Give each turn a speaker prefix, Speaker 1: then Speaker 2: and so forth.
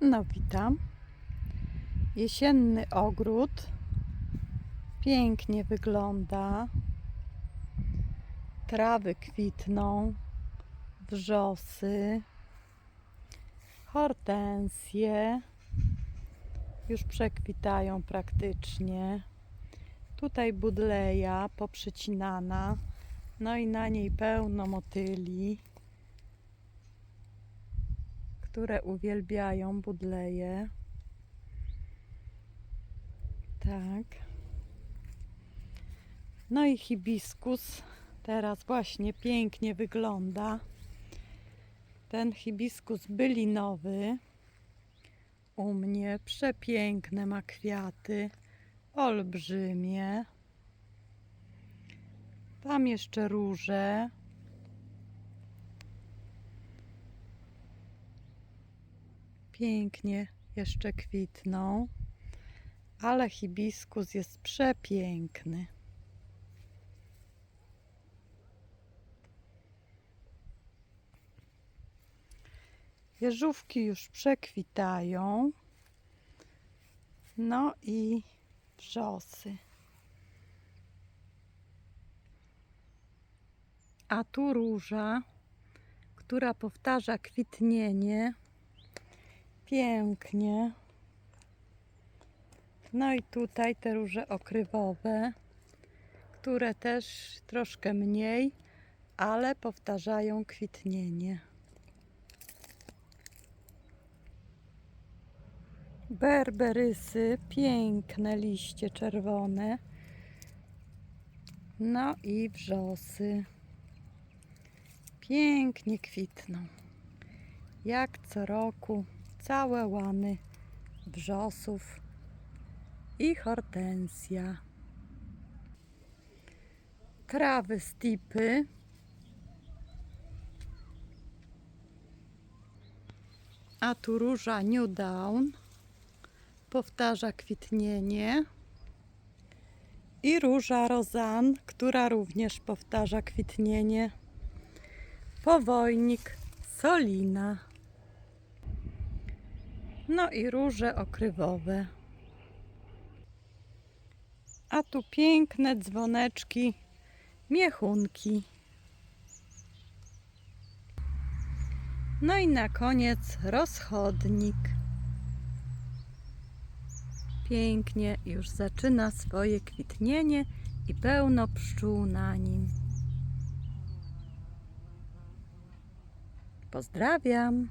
Speaker 1: No witam. Jesienny ogród. Pięknie wygląda. Trawy kwitną, wrzosy, hortensje już przekwitają praktycznie. Tutaj budleja poprzecinana, no i na niej pełno motyli które uwielbiają budleje. Tak. No i hibiskus teraz właśnie pięknie wygląda. Ten hibiskus bylinowy u mnie przepiękne ma kwiaty, olbrzymie. Tam jeszcze róże. Pięknie jeszcze kwitną, ale hibiskus jest przepiękny. Jeżówki już przekwitają. No i wrzosy. A tu róża, która powtarza kwitnienie Pięknie. No i tutaj te róże okrywowe, które też troszkę mniej, ale powtarzają kwitnienie. Berberysy, piękne liście czerwone. No i wrzosy. Pięknie kwitną. Jak co roku całe łany wrzosów i hortensja. Trawy stipy. A tu róża New Down powtarza kwitnienie. I róża Rozan, która również powtarza kwitnienie. Powojnik Solina. No i róże okrywowe. A tu piękne dzwoneczki, miechunki. No i na koniec rozchodnik. Pięknie już zaczyna swoje kwitnienie i pełno pszczół na nim. Pozdrawiam.